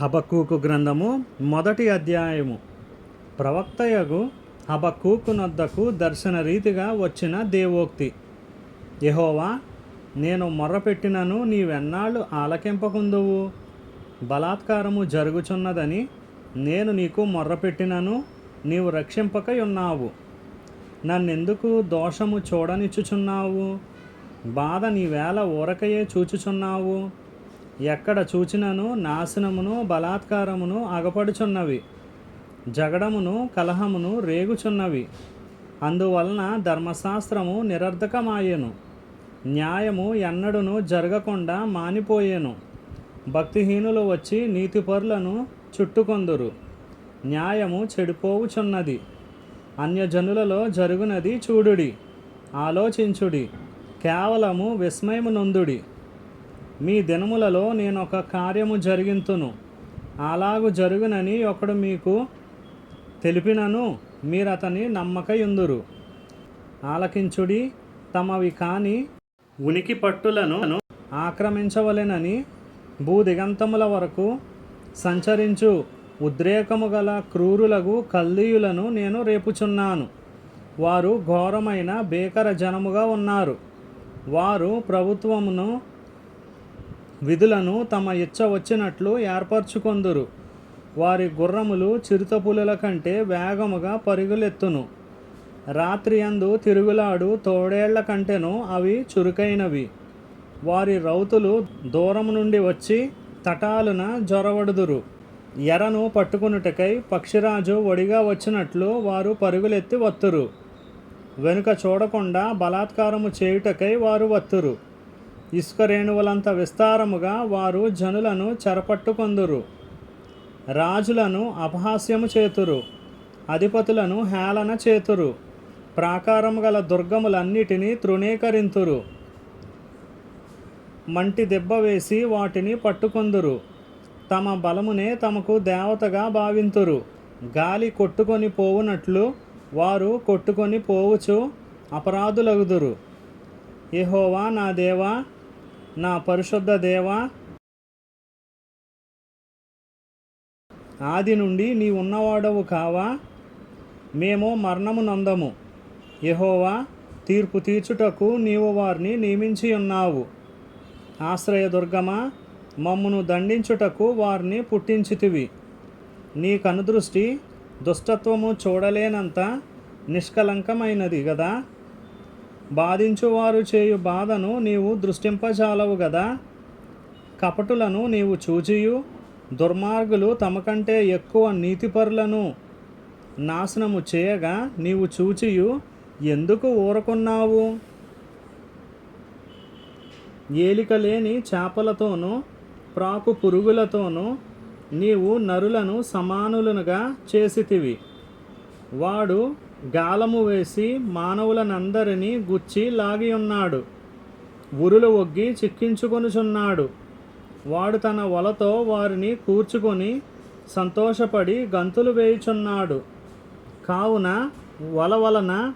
హబక్కూకు గ్రంథము మొదటి అధ్యాయము. ప్రవక్తయగు హబక్కూకునొద్దకు దర్శన రీతిగా వచ్చిన దేవోక్తి. యహోవా నేను మొర్రపెట్టినను నీవెన్నాళ్ళు ఆలకింపకుందువు? బలాత్కారము జరుగుచున్నదని నేను నీకు మొర్రపెట్టినను నీవు రక్షింపకై ఉన్నావు నన్నెందుకు దోషము చూడనిచ్చుచున్నావు? బాధ నీవేళ ఊరకయే చూచుచున్నావు? ఎక్కడ చూచినను నాశనమును బలాత్కారమును అగపడుచున్నవి. జగడమును కలహమును రేగుచున్నవి. అందువలన ధర్మశాస్త్రము నిరర్ధకమాయెను. న్యాయము ఎన్నడును జరగకుండా మానిపోయెను. భక్తిహీనులు వచ్చి నీతిపరులను చుట్టుకొందురు. న్యాయము చెడిపోవుచున్నది. అన్యజనులలో జరుగునది చూడుడి ఆలోచించుడి. కేవలము విస్మయము నొందుడి మీ దినములలో నేను ఒక కార్యము జరిగింతును. అలాగు జరుగునని ఒకడు మీకు తెలిపినను మీరు అతని నమ్మకయుందురు. ఆలకించుడి తమవి కాని ఉనికి పట్టులను ఆక్రమించవలెనని భూదిగంతముల వరకు సంచరించు. ఉద్రేకము గల క్రూరులకు కల్దీయులను నేను రేపుచున్నాను. వారు ఘోరమైన భీకర జనముగా ఉన్నారు. వారు ప్రభుత్వమును విధులను తమ ఇచ్చ వచ్చినట్లు ఏర్పరచుకొందురు. వారి గుర్రములు చిరుతపులుల కంటే వేగముగా పరుగులెత్తును. రాత్రి అందు తిరుగులాడు తోడేళ్ళ కంటేను అవి చురుకైనవి. వారి రౌతులు దూరం నుండి వచ్చి తటాలున జొరవడుదురు. ఎరను పట్టుకునుటకై పక్షిరాజు ఒడిగా వచ్చినట్లు వారు పరుగులెత్తి వత్తురు. వెనుక చూడకుండా బలాత్కారము చేయుటకై వారు వత్తురు. ఇసుక రేణువులంత విస్తారముగా వారు జనులను చెరపట్టుకొందురు. రాజులను అపహాస్యము చేతురు. అధిపతులను హేళన చేతురు. ప్రాకారము గల దుర్గములన్నిటినీ తృణీకరింతురు. మంటి దెబ్బ వేసి వాటిని పట్టుకొందురు. తమ బలమునే తమకు దేవతగా భావింతురు. గాలి కొట్టుకొని పోవునట్లు వారు కొట్టుకొని పోవుచు అపరాధులగుదురు. ఏహోవా నా దేవా నా పరిశుద్ధ దేవా ఆది నుండి నీ ఉన్నవాడవు కావా? మేము మరణము నందము. యహోవా తీర్పు తీర్చుటకు నీవు వారిని నియమించి ఉన్నావు. ఆశ్రయదుర్గమా మమ్మును దండించుటకు వారిని పుట్టించితివి. నీ కనుదృష్టి దుష్టత్వము చూడలేనంత నిష్కలంకమైనది కదా బాధించువారు చేయు బాధను నీవు దృష్టింపజాలవు కదా కపటులను నీవు చూచియు. దుర్మార్గులు తమకంటే ఎక్కువ నీతిపరులను నాశనము చేయగా నీవు చూచియు. ఎందుకు ఊరకున్నావు? ఏలిక లేని చేపలతోనూ ప్రాకు పురుగులతోనూ నీవు నరులను సమానులనుగా చేసితివి. వాడు గాలము వేసి మానవులనందరినీ గుచ్చి లాగి ఉన్నాడు ఉరులు ఒగ్గి చిక్కించుకొనుచున్నాడు. వాడు తన వలతో వారిని కూర్చుకొని సంతోషపడి గంతులు వేయుచున్నాడు. కావున వల వలన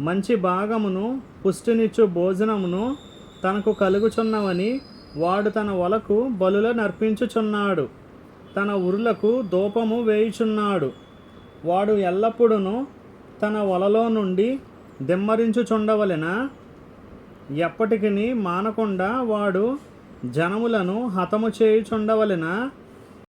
మంచి భాగమును పుష్టినిచ్చు భోజనమును తనకు కలుగుచున్నవని వాడు తన వలకు బలుల నర్పించుచున్నాడు. తన ఉరులకు దూపము వేయుచున్నాడు. వాడు ఎల్లప్పుడూ తన వలలో నుండి దిమ్మరించుచుండవలెన? ఎప్పటికి మానకుండా వాడు జనములను హతము చేయుచుండవలెన?